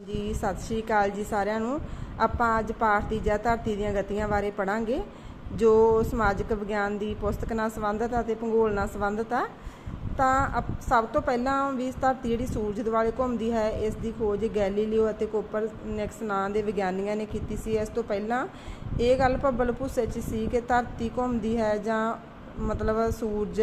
ਜੀ, ਸਤਿ ਸ਼੍ਰੀ ਅਕਾਲ ਜੀ ਸਾਰਿਆਂ ਨੂੰ। ਆਪਾਂ ਅੱਜ ਪਾਠ ਦੀ ਜਾਂ ਧਰਤੀ ਦੀਆਂ ਗਤੀਆਂ ਬਾਰੇ ਪੜਾਂਗੇ ਜੋ ਸਮਾਜਿਕ ਵਿਗਿਆਨ ਦੀ ਪੁਸਤਕ ਨਾਲ ਸੰਬੰਧਿਤ ਆ ਤੇ ਭੂਗੋਲ ਨਾਲ ਸੰਬੰਧਿਤ ਆ। ਤਾਂ ਅਪ- ਸਭ ਤੋਂ ਪਹਿਲਾਂ ਵੀ ਧਰਤੀ ਜਿਹੜੀ ਸੂਰਜ ਦੁਆਲੇ ਘੁੰਮਦੀ ਹੈ, ਇਸ ਦੀ ਖੋਜ ਗੈਲੀਲੀਓ ਅਤੇ ਕੋਪਰਨਿਕਸ ਨਾਂ ਦੇ ਵਿਗਿਆਨੀਆਂ ਨੇ ਕੀਤੀ ਸੀ। ਇਸ ਤੋਂ ਪਹਿਲਾਂ ਇਹ ਗੱਲ ਭੱਬਲ ਭੁੱਸੇ 'ਚ ਸੀ ਕਿ ਧਰਤੀ ਘੁੰਮਦੀ ਹੈ ਜਾਂ ਮਤਲਬ ਸੂਰਜ,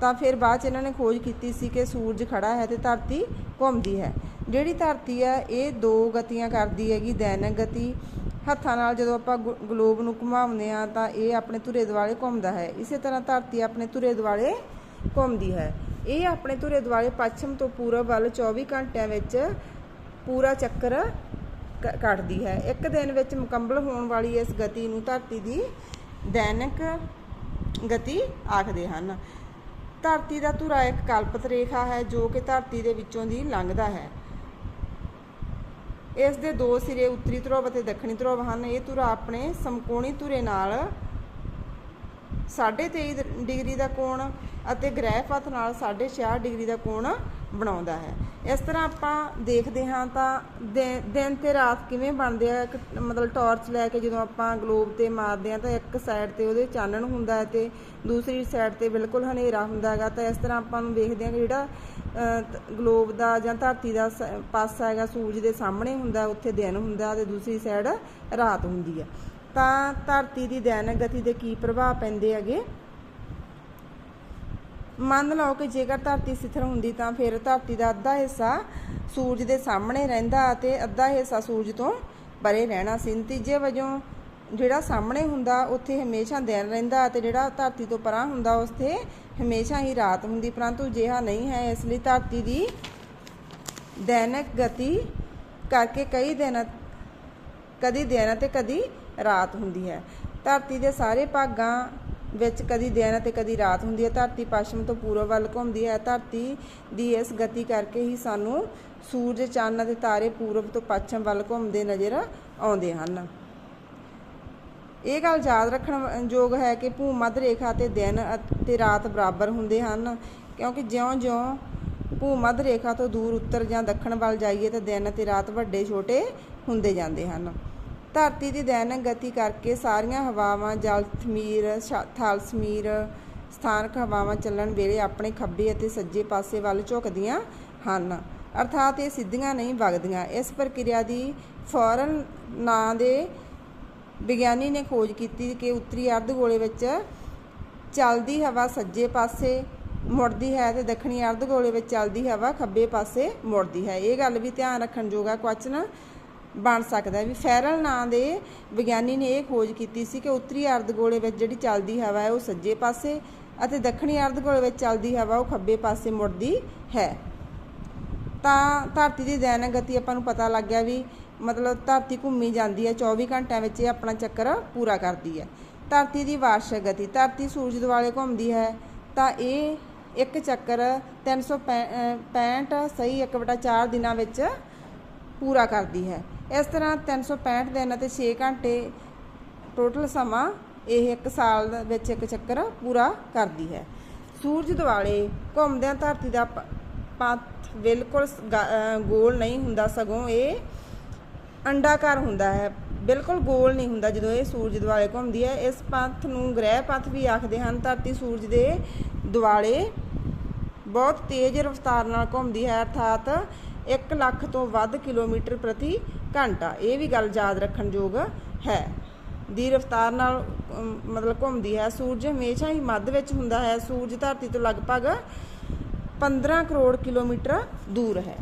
ਤਾਂ ਫਿਰ ਬਾਅਦ ਚ ਇਹਨਾਂ ਨੇ ਖੋਜ ਕੀਤੀ ਸੀ ਕਿ ਸੂਰਜ ਖੜਾ ਹੈ ਤੇ ਧਰਤੀ ਘੁੰਮਦੀ ਹੈ। ਜਿਹੜੀ ਧਰਤੀ ਹੈ ਇਹ ਦੋ ਗਤੀਆਂ ਕਰਦੀ ਹੈਗੀ, ਦੈਨਿਕ ਗਤੀ। ਹੱਥਾਂ ਨਾਲ ਜਦੋਂ ਆਪਾਂ ਗੁ- ਗਲੋਬ ਨੂੰ ਘੁਮਾਉਂਦੇ ਆ ਤਾਂ ਇਹ ਆਪਣੇ ਧੁਰੇ ਦੁਆਲੇ ਘੁੰਮਦਾ ਹੈ। ਇਸੇ ਤਰ੍ਹਾਂ ਧਰਤੀ ਆਪਣੇ ਧੁਰੇ ਦੁਆਲੇ ਘੁੰਮਦੀ ਹੈ। ਇਹ ਆਪਣੇ ਧੁਰੇ ਦੁਆਲੇ ਪੱਛਮ ਤੋਂ ਪੂਰਬ ਵੱਲ 24 ਘੰਟਿਆਂ ਵਿੱਚ ਪੂਰਾ ਚੱਕਰ ਕ- ਕੱਟਦੀ ਹੈ। ਇੱਕ ਦਿਨ ਵਿੱਚ ਮੁਕੰਮਲ ਹੋਣ ਵਾਲੀ ਇਸ ਗਤੀ ਨੂੰ ਧਰਤੀ ਦੀ ਦੈਨਿਕ ਗਤੀ ਆਖਦੇ ਹਨ। ਧਰਤੀ ਦਾ ਧੁਰਾ ਇੱਕ ਕਲਪਤ ਰੇਖਾ ਹੈ, ਜੋ ਕਿ ਧਰਤੀ ਦੇ ਵਿੱਚੋਂ ਦੀ ਲੰਘਦਾ ਹੈ। ਇਸ ਦੇ ਦੋ ਸਿਰੇ ਉੱਤਰੀ ਧਰੁਵ ਅਤੇ ਦੱਖਣੀ ਧਰੁਵ ਹਨ। ਇਹ ਧੁਰਾ ਆਪਣੇ ਸਮਕੋਣੀ ਧੁਰੇ ਨਾਲ 23.5 ਡਿਗਰੀ ਦਾ ਕੋਣ ਅਤੇ ਗ੍ਰਹਿ ਪਥ ਨਾਲ 66 ਡਿਗਰੀ ਦਾ ਕੋਣ ਬਣਾਉਂਦਾ ਹੈ। ਇਸ ਤਰ੍ਹਾਂ ਆਪਾਂ ਦੇਖਦੇ ਹਾਂ ਤਾਂ ਦਿਨ ਤੇ ਰਾਤ ਕਿਵੇਂ ਬਣਦੇ ਆ? ਇੱਕ ਮਤਲਬ ਟਾਰਚ ਲੈ ਕੇ ਜਦੋਂ ਆਪਾਂ ਗਲੋਬ ਤੇ ਮਾਰਦੇ ਆ ਤਾਂ ਇੱਕ ਸਾਈਡ ਤੇ ਉਹਦੇ ਚਾਨਣ ਹੁੰਦਾ ਹੈ ਤੇ ਦੂਸਰੀ ਸਾਈਡ ਤੇ ਬਿਲਕੁਲ ਹਨੇਰਾ ਹੁੰਦਾ ਹੈਗਾ। ਤਾਂ ਇਸ ਤਰ੍ਹਾਂ ਆਪਾਂ ਨੂੰ ਦੇਖਦੇ ਹਾਂ ਕਿ ਜਿਹੜਾ ਗਲੋਬ ਦਾ ਜਾਂ ਧਰਤੀ ਦਾ ਸ- ਪਾਸਾ ਹੈਗਾ, ਸੂਰਜ ਦੇ ਸਾਹਮਣੇ ਹੁੰਦਾ, ਉੱਥੇ ਦਿਨ ਹੁੰਦਾ ਤੇ ਦੂਸਰੀ ਸਾਈਡ ਰਾਤ ਹੁੰਦੀ ਹੈ। ਤਾਂ ਧਰਤੀ ਦੀ ਦੈਨਿਕ ਗਤੀ ਦੇ ਕੀ ਪ੍ਰਭਾਵ ਪੈਂਦੇ ਹੈਗੇ? ਮੰਨ ਲਓ ਕਿ ਜੇਕਰ ਧਰਤੀ ਸਥਿਰ ਹੁੰਦੀ ਤਾਂ ਫਿਰ ਧਰਤੀ ਦਾ ਅੱਧਾ ਹਿੱਸਾ ਸੂਰਜ ਦੇ ਸਾਹਮਣੇ ਰਹਿੰਦਾ ਅਤੇ ਅੱਧਾ ਹਿੱਸਾ ਸੂਰਜ ਤੋਂ ਪਰੇ ਰਹਿਣਾ ਸੀ। ਨਤੀਜੇ ਵਜੋਂ ਜਿਹੜਾ ਸਾਹਮਣੇ ਹੁੰਦਾ, ਉੱਥੇ ਹਮੇਸ਼ਾ ਦਿਨ ਰਹਿੰਦਾ ਅਤੇ ਜਿਹੜਾ ਧਰਤੀ ਤੋਂ ਪਰਾਂ ਹੁੰਦਾ, ਉੱਥੇ ਹਮੇਸ਼ਾ ਹੀ ਰਾਤ ਹੁੰਦੀ। ਪਰੰਤੂ ਜਿਹਾ ਨਹੀਂ ਹੈ, ਇਸ ਲਈ ਧਰਤੀ ਦੀ ਦੈਨਿਕ ਗਤੀ ਕਰਕੇ ਕਈ ਦਿਨ, ਕਦੀ ਦਿਨ ਅਤੇ ਕਦੀ ਰਾਤ ਹੁੰਦੀ ਹੈ। ਧਰਤੀ ਦੇ ਸਾਰੇ ਭਾਗਾਂ ਵਿੱਚ ਕਦੀ ਦਿਨ ਅਤੇ ਕਦੀ ਰਾਤ ਹੁੰਦੀ ਹੈ। ਧਰਤੀ ਪੱਛਮ ਤੋਂ ਪੂਰਬ ਵੱਲ ਘੁੰਮਦੀ ਹੈ। ਧਰਤੀ ਦੀ ਇਸ ਗਤੀ ਕਰਕੇ ਹੀ ਸਾਨੂੰ ਸੂਰਜ, ਚੰਨ ਅਤੇ ਤਾਰੇ ਪੂਰਬ ਤੋਂ ਪੱਛਮ ਵੱਲ ਘੁੰਮਦੇ ਨਜ਼ਰ ਆਉਂਦੇ ਹਨ। ਇਹ ਗੱਲ ਯਾਦ ਰੱਖਣ ਯੋਗ ਹੈ ਕਿ ਭੂ-ਮੱਧ ਰੇਖਾ ਤੇ ਦਿਨ ਅਤੇ ਰਾਤ ਬਰਾਬਰ ਹੁੰਦੇ ਹਨ, ਕਿਉਂਕਿ ਜਿਉਂ-ਜਿਉਂ ਭੂ-ਮੱਧ ਰੇਖਾ ਤੋਂ ਦੂਰ ਉੱਤਰ ਜਾਂ ਦੱਖਣ ਵੱਲ ਜਾਈਏ ਤਾਂ ਦਿਨ ਅਤੇ ਰਾਤ ਵੱਡੇ ਛੋਟੇ ਹੁੰਦੇ ਜਾਂਦੇ ਹਨ। ਧਰਤੀ ਦੀ ਦੈਨਿਕ ਗਤੀ ਕਰਕੇ ਸਾਰੀਆਂ ਹਵਾਵਾਂ ਜਲਥਮੀਰ ਥਾਲਸਮੀਰ ਸਥਾਨਕ ਹਵਾਵਾਂ ਚੱਲਣ ਵੇਲੇ ਆਪਣੇ ਖੱਬੇ ਅਤੇ ਸੱਜੇ ਪਾਸੇ ਵੱਲ ਝੁਕਦੀਆਂ ਹਨ। ਅਰਥਾਤ ਇਹ ਸਿੱਧੀਆਂ ਨਹੀਂ ਵਗਦੀਆਂ। ਇਸ ਪ੍ਰਕਿਰਿਆ ਦੀ ਫੌਰਨ ਨਾਂ ਦੇ ਵਿਗਿਆਨੀ ਨੇ ਖੋਜ ਕੀਤੀ ਕਿ ਉੱਤਰੀ ਅਰਧ ਗੋਲੇ ਵਿੱਚ ਚੱਲਦੀ ਹਵਾ ਸੱਜੇ ਪਾਸੇ ਮੁੜਦੀ ਹੈ ਤੇ ਦੱਖਣੀ ਅਰਧ ਗੋਲੇ ਵਿੱਚ ਚੱਲਦੀ ਹਵਾ ਖੱਬੇ ਪਾਸੇ ਮੁੜਦੀ ਹੈ। ਇਹ ਗੱਲ ਵੀ ਧਿਆਨ ਰੱਖਣ ਯੋਗ ਹੈ। ਕੁਐਸਚਨ ਬਣ ਸਕਦਾ ਵੀ ਫੈਰਲ ਨਾਂ ਦੇ ਵਿਗਿਆਨੀ ਨੇ ਇਹ ਖੋਜ ਕੀਤੀ ਸੀ ਕਿ ਉੱਤਰੀ ਅਰਧਗੋਲੇ ਵਿੱਚ ਜਿਹੜੀ ਚੱਲਦੀ ਹਵਾ ਹੈ ਉਹ ਸੱਜੇ ਪਾਸੇ ਅਤੇ ਦੱਖਣੀ ਅਰਧਗੋਲੇ ਵਿੱਚ ਚੱਲਦੀ ਹਵਾ ਉਹ ਖੱਬੇ ਪਾਸੇ ਮੁੜਦੀ ਹੈ। ਤਾਂ ਧਰਤੀ ਦੀ ਦੈਨਿਕ ਗਤੀ ਆਪਾਂ ਨੂੰ ਪਤਾ ਲੱਗ ਗਿਆ ਵੀ ਮਤਲਬ ਧਰਤੀ ਘੁੰਮੀ ਜਾਂਦੀ ਹੈ 24 ਘੰਟਿਆਂ ਵਿੱਚ ਇਹ ਆਪਣਾ ਚੱਕਰ ਪੂਰਾ ਕਰਦੀ ਹੈ। ਧਰਤੀ ਦੀ ਵਾਰਸ਼ਿਕ ਗਤੀ, ਧਰਤੀ ਸੂਰਜ ਦੁਆਲੇ ਘੁੰਮਦੀ ਹੈ, ਤਾਂ ਇਹ ਇੱਕ ਚੱਕਰ 365 ਸਹੀ 1/4 ਦਿਨਾਂ ਵਿੱਚ ਪੂਰਾ ਕਰਦੀ ਹੈ। ਇਸ ਤਰ੍ਹਾਂ 365 ਦਿਨ ਅਤੇ 6 ਘੰਟੇ ਟੋਟਲ ਸਮਾਂ ਇਹ ਇੱਕ ਸਾਲ ਵਿੱਚ ਇੱਕ ਚੱਕਰ ਪੂਰਾ ਕਰਦੀ ਹੈ। ਸੂਰਜ ਦੁਆਲੇ ਘੁੰਮਦਿਆਂ ਧਰਤੀ ਦਾ ਪ- ਪਥ ਬਿਲਕੁਲ ਗ- ਗੋਲ ਨਹੀਂ ਹੁੰਦਾ, ਸਗੋਂ ਇਹ ਅੰਡਾਕਾਰ ਹੁੰਦਾ ਹੈ। ਬਿਲਕੁਲ ਗੋਲ ਨਹੀਂ ਹੁੰਦਾ ਜਦੋਂ ਇਹ ਸੂਰਜ ਦੁਆਲੇ ਘੁੰਮਦੀ ਹੈ। ਇਸ ਪਥ ਨੂੰ ਗ੍ਰਹਿ ਪਥ ਵੀ ਆਖਦੇ ਹਨ। ਧਰਤੀ ਸੂਰਜ ਦੇ ਦੁਆਲੇ ਬਹੁਤ ਤੇਜ਼ ਰਫ਼ਤਾਰ ਨਾਲ ਘੁੰਮਦੀ ਹੈ, ਅਰਥਾਤ 1 ਲੱਖ ਤੋਂ ਵੱਧ ਕਿਲੋਮੀਟਰ ਪ੍ਰਤੀ ਘੰਟਾ। ਇਹ ਵੀ ਗੱਲ ਯਾਦ ਰੱਖਣ ਯੋਗ ਹੈ। ਦੀ ਰਫ਼ਤਾਰ ਨਾਲ ਮਤਲਬ ਘੁੰਮਦੀ ਹੈ। ਸੂਰਜ ਹਮੇਸ਼ਾ ਹੀ ਮੱਧ ਵਿੱਚ ਹੁੰਦਾ ਹੈ। ਸੂਰਜ ਧਰਤੀ ਤੋਂ ਲਗਭਗ 15 ਕਰੋੜ ਕਿਲੋਮੀਟਰ ਦੂਰ ਹੈ।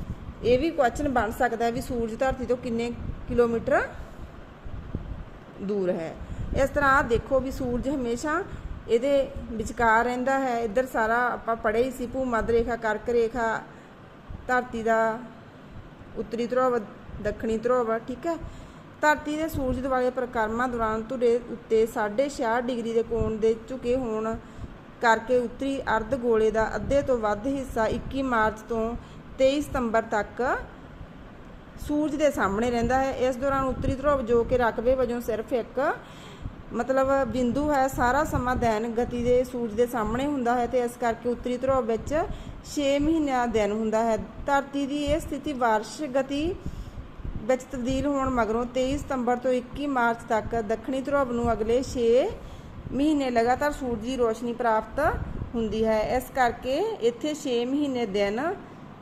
ਇਹ ਵੀ ਕੁਐਸਚਨ ਬਣ ਸਕਦਾ ਹੈ ਵੀ ਸੂਰਜ ਧਰਤੀ ਤੋਂ ਕਿੰਨੇ ਕਿਲੋਮੀਟਰ ਦੂਰ ਹੈ। ਇਸ ਤਰ੍ਹਾਂ ਆਹ ਦੇਖੋ ਵੀ ਸੂਰਜ ਹਮੇਸ਼ਾ ਇਹਦੇ ਵਿਚਕਾਰ ਰਹਿੰਦਾ ਹੈ। ਇੱਧਰ ਸਾਰਾ ਆਪਾਂ ਪੜ੍ਹੇ ਹੀ ਸੀ ਭੂ ਮੱਧ ਰੇਖਾ, ਕਰਕ ਰੇਖਾ ਧਰਤੀ ਦਾ ਉੱਤਰੀ ਧਰੁਵ ਦੱਖਣੀ ਧਰੁਵ ਠੀਕ ਹੈ? ਧਰਤੀ ਦੇ ਸੂਰਜ ਦੁਆਲੇ ਪਰਿਕਰਮਾ ਦੌਰਾਨ ਧੁਰੇ ਉੱਤੇ 6.5 ਡਿਗਰੀ ਦੇ ਕੋਣ ਦੇ ਝੁਕੇ ਹੋਣ ਕਰਕੇ ਉੱਤਰੀ ਅਰਧ ਗੋਲੇ ਦਾ ਅੱਧੇ ਤੋਂ ਵੱਧ ਹਿੱਸਾ 21 ਮਾਰਚ ਤੋਂ 23 ਸਤੰਬਰ ਤੱਕ ਸੂਰਜ ਦੇ ਸਾਹਮਣੇ ਰਹਿੰਦਾ ਹੈ। ਇਸ ਦੌਰਾਨ ਉੱਤਰੀ ਧਰੁਵ ਜੋ ਕਿ ਰਕਬੇ ਵਜੋਂ ਸਿਰਫ ਇੱਕ ਮਤਲਬ ਬਿੰਦੂ ਹੈ, ਸਾਰਾ ਸਮਾਂ ਦੈਨ ਗਤੀ ਦੇ ਸੂਰਜ ਦੇ ਸਾਹਮਣੇ ਹੁੰਦਾ ਹੈ ਤੇ ਇਸ ਕਰਕੇ ਉੱਤਰੀ ਧਰੁਵ ਵਿੱਚ 6 ਮਹੀਨਿਆਂ ਦਾ ਦਿਨ ਹੁੰਦਾ ਹੈ। ਧਰਤੀ ਦੀ ਇਹ ਸਥਿਤੀ ਵਾਰਸ਼ਿਕ ਗਤੀ ਵਿੱਚ ਤਬਦੀਲ ਹੋਣ ਮਗਰੋਂ 23 ਸਤੰਬਰ ਤੋਂ 21 ਮਾਰਚ ਤੱਕ ਦੱਖਣੀ ਧਰੁਵ ਨੂੰ ਅਗਲੇ 6 ਮਹੀਨੇ ਲਗਾਤਾਰ ਸੂਰਜ ਦੀ ਰੋਸ਼ਨੀ ਪ੍ਰਾਪਤ ਹੁੰਦੀ ਹੈ। ਇਸ ਕਰਕੇ ਇੱਥੇ 6 ਮਹੀਨੇ ਦਿਨ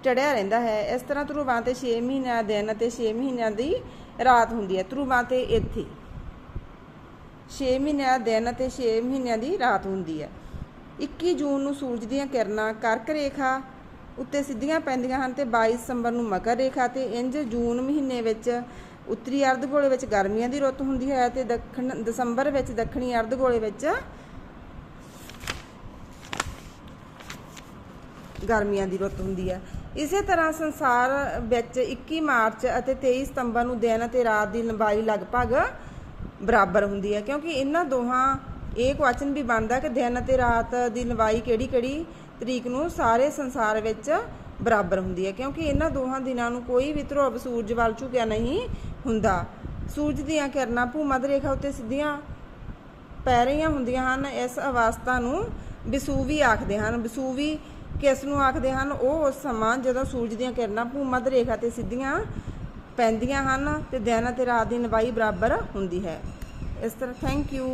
ਚੜਿਆ ਰਹਿੰਦਾ ਹੈ। ਇਸ ਤਰ੍ਹਾਂ ਧਰੁਵਾਂ ਤੇ 6 ਮਹੀਨਿਆਂ ਦਾ ਦਿਨ ਅਤੇ 6 ਮਹੀਨਿਆਂ ਦੀ ਰਾਤ ਹੁੰਦੀ ਹੈ। ਧਰੁਵਾਂ ਤੇ ਇੱਥੇ 6 ਮਹੀਨਿਆਂ ਦਾ ਦਿਨ ਅਤੇ 6 ਮਹੀਨਿਆਂ ਦੀ ਰਾਤ ਹੁੰਦੀ ਹੈ। 21 ਜੂਨ ਨੂੰ ਸੂਰਜ ਦੀਆਂ ਕਿਰਨਾਂ ਕਰਕ ਰੇਖਾ ਉੱਤੇ ਸਿੱਧੀਆਂ ਪੈਂਦੀਆਂ ਹਨ ਤੇ 22 ਦਸੰਬਰ ਨੂੰ ਮਕਰ ਰੇਖਾ ਤੇ ਇੰਜ ਜੂਨ ਮਹੀਨੇ ਵਿੱਚ ਉੱਤਰੀ ਅਰਧਗੋਲੇ ਵਿੱਚ ਗਰਮੀਆਂ ਦੀ ਰੁੱਤ ਹੁੰਦੀ ਹੈ ਤੇ ਦੱਖਣ ਦਸੰਬਰ ਵਿੱਚ ਦੱਖਣੀ ਅਰਧਗੋਲੇ ਵਿੱਚ ਗਰਮੀਆਂ ਦੀ ਰੁੱਤ ਹੁੰਦੀ ਹੈ। ਇਸੇ ਤਰ੍ਹਾਂ ਸੰਸਾਰ ਵਿੱਚ 21 ਮਾਰਚ ਅਤੇ 23 ਸਤੰਬਰ ਨੂੰ ਦਿਨ ਅਤੇ ਰਾਤ ਦੀ ਲੰਬਾਈ ਲਗਭਗ ਬਰਾਬਰ ਹੁੰਦੀ ਹੈ, ਕਿਉਂਕਿ ਇਹਨਾਂ ਦੋਹਾਂ, ਇਹ ਕੁਐਸਚਨ ਵੀ ਬਣਦਾ ਕਿ ਦਿਨ ਅਤੇ ਰਾਤ ਦੀ ਲੰਬਾਈ ਕਿਹੜੀ ਕਿਹੜੀ ਤਰੀਕ ਨੂੰ ਸਾਰੇ ਸੰਸਾਰ ਵਿੱਚ ਬਰਾਬਰ ਹੁੰਦੀ ਹੈ, ਕਿਉਂਕਿ ਇਹਨਾਂ ਦੋਹਾਂ ਦਿਨਾਂ ਨੂੰ ਕੋਈ ਵੀ ਧਰੁਵ ਸੂਰਜ ਵੱਲ ਝੁਕਿਆ ਨਹੀਂ ਹੁੰਦਾ। ਸੂਰਜ ਦੀਆਂ ਕਿਰਨਾਂ ਭੂਮਧ ਰੇਖਾ ਉੱਤੇ ਸਿੱਧੀਆਂ ਪੈ ਰਹੀਆਂ ਹੁੰਦੀਆਂ ਹਨ, ਇਸ ਅਵਸਥਾ ਨੂੰ ਵਿਸੂਵੀ ਆਖਦੇ ਹਨ। ਵਿਸੂਵੀ ਕਿਸ ਨੂੰ ਆਖਦੇ ਹਨ? ਉਹ ਉਸ ਸਮਾਂ ਜਦੋਂ ਸੂਰਜ ਦੀਆਂ ਕਿਰਨਾਂ ਭੂਮੱਧ ਰੇਖਾ ਤੇ ਸਿੱਧੀਆਂ ਪੈਂਦੀਆਂ ਹਨ ਅਤੇ ਦਿਨ ਅਤੇ ਰਾਤ ਦੀ ਲੰਬਾਈ ਬਰਾਬਰ ਹੁੰਦੀ ਹੈ। ਇਸ ਤਰ੍ਹਾਂ ਥੈਂਕ ਯੂ